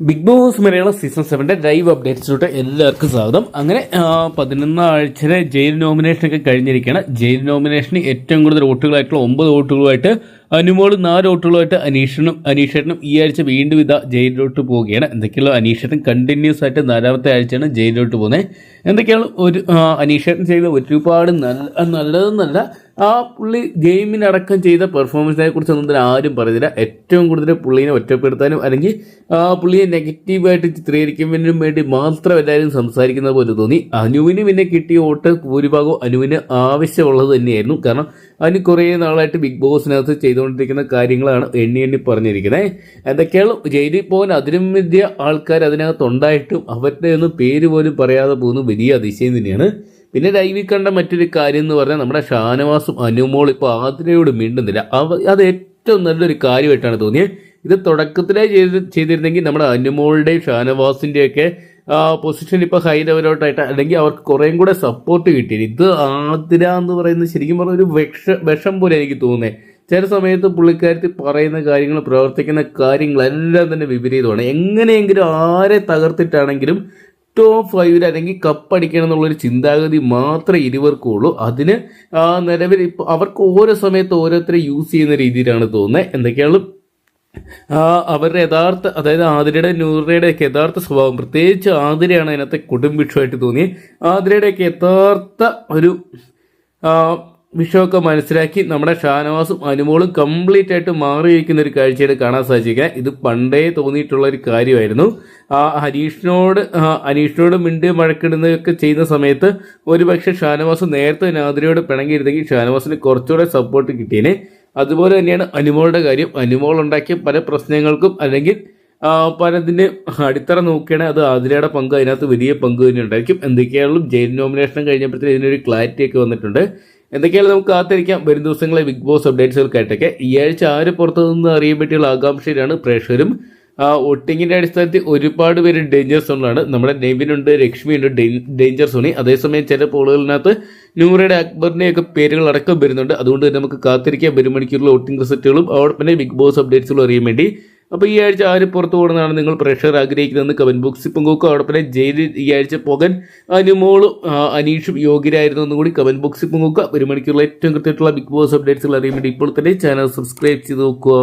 Big boss Malayalam season സെവന്റെ live അപ്ഡേറ്റ്സിലോട്ട് എല്ലാവർക്കും സ്വാഗതം. അങ്ങനെ പതിനൊന്നാഴ്ചയിലെ ജയിൽ നോമിനേഷൻ ഒക്കെ കഴിഞ്ഞിരിക്കുകയാണ്. ജയിൽ നോമിനേഷന് ഏറ്റവും കൂടുതൽ വോട്ടുകളായിട്ടുള്ള ഒമ്പത് വോട്ടുകളുമായിട്ട് അനുമോൾ നാല് ഓട്ടുകളുമായിട്ട് അനീഷനും അനീഷേട്ടനും ഈ ആഴ്ച വീണ്ടും ഇതാ ജയിലിലോട്ട് പോവുകയാണ്. എന്തൊക്കെയുള്ള അനീഷേട്ടൻ? കണ്ടിന്യൂസ് ആയിട്ട് നാലാമത്തെ ആഴ്ചയാണ് ജയിലിലോട്ട് പോകുന്നത്. എന്തൊക്കെയാണ് ഒരു അനീഷേട്ടൻ ചെയ്ത ഒരുപാട് നല്ല നല്ലതെന്നല്ല ആ പുള്ളി ഗെയിമിനടക്കം ചെയ്ത പെർഫോമൻസിനെ കുറിച്ച് ഒന്നും തന്നെ ആരും പറയുന്നില്ല. ഏറ്റവും കൂടുതൽ പുള്ളീനെ ഒറ്റപ്പെടുത്താനും അല്ലെങ്കിൽ ആ പുള്ളിയെ നെഗറ്റീവായിട്ട് ചിത്രീകരിക്കുന്നതിനും വേണ്ടി മാത്രം എല്ലാവരും സംസാരിക്കുന്നത് പോലെ തോന്നി. അനുവിന് പിന്നെ കിട്ടിയ വോട്ട് ഭൂരിഭാഗവും അനുവിന് ആവശ്യമുള്ളത് തന്നെയായിരുന്നു. കാരണം അനു കുറേ നാളായിട്ട് ബിഗ് ബോസിനകത്ത് ചെയ്തുകൊണ്ടിരിക്കുന്ന കാര്യങ്ങളാണ് എണ്ണി എണ്ണി പറഞ്ഞിരിക്കുന്നത് എന്തൊക്കെയാണ് ജയിലിൽ പോകാൻ അതിനും വലിയ ആൾക്കാർ അതിനകത്തുണ്ടായിട്ടും അവരുടെ ഒന്നും പേര് പോലും പറയാതെ പോകുന്ന വലിയ അതിശയം തന്നെയാണ്. പിന്നെ ലൈവിൽ കണ്ട മറ്റൊരു കാര്യം എന്ന് പറഞ്ഞാൽ നമ്മുടെ ഷാനവാസും അനുമോൾ ഇപ്പോൾ ആതിരയോട് മിണ്ടുന്നില്ല. അവ അത് ഏറ്റവും നല്ലൊരു കാര്യമായിട്ടാണ് തോന്നിയത്. ഇത് തുടക്കത്തിലേ ചെയ്ത് ചെയ്തിരുന്നെങ്കിൽ നമ്മുടെ അനുമോളുടെയും ഷാനവാസിന്റെയൊക്കെ പൊസിഷൻ ഇപ്പോൾ ഹൈ ലെവലോട്ടായിട്ട് അല്ലെങ്കിൽ അവർക്ക് കുറേയും കൂടെ സപ്പോർട്ട് കിട്ടിയത് ഇത് ആതിര എന്ന് പറയുന്നത് ശരിക്കും പറഞ്ഞ ഒരു വിഷ വിഷം പോലെ എനിക്ക് തോന്നുന്നത് ചില സമയത്ത് പുള്ളിക്കാരത്തി പറയുന്ന കാര്യങ്ങൾ പ്രവർത്തിക്കുന്ന കാര്യങ്ങളെല്ലാം തന്നെ വിപരീതമാണ്. എങ്ങനെയെങ്കിലും ആരെ തകർത്തിട്ടാണെങ്കിലും ടോപ്പ് ഫൈവിൽ അല്ലെങ്കിൽ കപ്പടിക്കണം എന്നുള്ളൊരു ചിന്താഗതി മാത്രമേ ഇരുവർക്കുള്ളൂ. അതിന് നിലവിൽ ഇപ്പോൾ അവർക്ക് ഓരോ സമയത്ത് ഓരോരുത്തരെ യൂസ് ചെയ്യുന്ന രീതിയിലാണ് തോന്നുന്നത് എന്തൊക്കെയാണ്? അവരുടെ യഥാർത്ഥ അതായത് ആതിരയുടെ നൂറിയുടെ ഒക്കെ യഥാർത്ഥ സ്വഭാവം. പ്രത്യേകിച്ച് ആതിരയാണ് അതിനകത്തെ കുടുംബിക്ഷമായിട്ട് തോന്നി ആതിരയുടെയൊക്കെ യഥാർത്ഥ ഒരു വിഷയമൊക്കെ മനസ്സിലാക്കി നമ്മുടെ ഷാനവാസും അനുമോളും കംപ്ലീറ്റ് ആയിട്ട് മാറിയിരിക്കുന്ന ഒരു കാഴ്ചയായിട്ട് കാണാൻ സാധിക്കുക ഇത് പണ്ടേ തോന്നിയിട്ടുള്ള ഒരു കാര്യമായിരുന്നു. ആ ഹരീഷിനോട് അനീഷിനോട് മിണ്ട് മഴക്കിടുന്നതൊക്കെ ചെയ്യുന്ന സമയത്ത് ഒരുപക്ഷെ ഷാനവാസ് നേരത്തെ നാദിരയോട് പിണങ്ങിയിരുന്നെങ്കിൽ ഷാനവാസിന് കുറച്ചുകൂടെ സപ്പോർട്ട് കിട്ടിയേനെ അതുപോലെ തന്നെയാണ് അനുമോളുടെ കാര്യം. അനുമോൾ ഉണ്ടാക്കിയ പല പ്രശ്നങ്ങൾക്കും അല്ലെങ്കിൽ പലതിന്റെ അടിത്തറ നോക്കുകയാണെങ്കിൽ അത് ആതിരയുടെ പങ്ക് അതിനകത്ത് വലിയ പങ്ക് തന്നെ ഉണ്ടായിരിക്കും. എന്തൊക്കെയാണെങ്കിലും ജയിൽ നോമിനേഷൻ കഴിഞ്ഞപ്പോഴത്തേക്കും ഇതിനൊരു ക്ലാരിറ്റി ഒക്കെ വന്നിട്ടുണ്ട്. എന്തൊക്കെയാണ് നമുക്ക് കാത്തിരിക്കാം? വരും ദിവസങ്ങളെ ബിഗ് ബോസ് അപ്ഡേറ്റ്സുകൾക്കായിട്ടൊക്കെ ഈ ആഴ്ച ആര് പുറത്തു നിന്ന് അറിയാൻ പറ്റിയുള്ള ആകാംക്ഷയിലാണ് പ്രേക്ഷകരും. ആ വോട്ടിങ്ങിന്റെ അടിസ്ഥാനത്തിൽ ഒരുപാട് പേര് ഡേഞ്ചർ സോണിലാണ് നമ്മുടെ നെവിനുണ്ട് ലക്ഷ്മിയുണ്ട് ഡേഞ്ചർ സോണി അതേസമയം ചില പോളുകളിനകത്ത് നൂറയുടെ അക്ബറിന്റെ ഒക്കെ പേരുകൾ അടക്കം വരുന്നുണ്ട്. അതുകൊണ്ട് തന്നെ നമുക്ക് കാത്തിരിക്കാം. വരും മണിക്കൂറിലെ വോട്ടിംഗ് റിസൾട്ടുകളും തന്നെ ബിഗ് ബോസ് അപ്ഡേറ്റ്സുകളും അറിയാൻ വേണ്ടി. അപ്പോൾ ഈ ആഴ്ച ആര് പുറത്തു പോകണമെന്നാണ് നിങ്ങൾ പ്രേക്ഷകർ ആഗ്രഹിക്കുന്നതെന്ന് കമന്റ് ബോക്സിൽ പങ്കുവെക്കുക അതോടൊപ്പം ജയിലിൽ ഈ ആഴ്ച പോകാൻ അനുമോളും അനീഷും യോഗ്യരായിരുന്നു എന്നും കൂടി കമന്റ് ബോക്സിൽ പങ്കുവെക്കുക ഒരു മണിക്കൂറിൽ ഏറ്റവും കൃത്യമായിട്ടുള്ള ബിഗ് ബോസ് അപ്ഡേറ്റ്സുകൾ അറിയാൻ വേണ്ടി ഇപ്പോൾ തന്നെ ചാനൽ സബ്സ്ക്രൈബ് ചെയ്ത് നോക്കുക.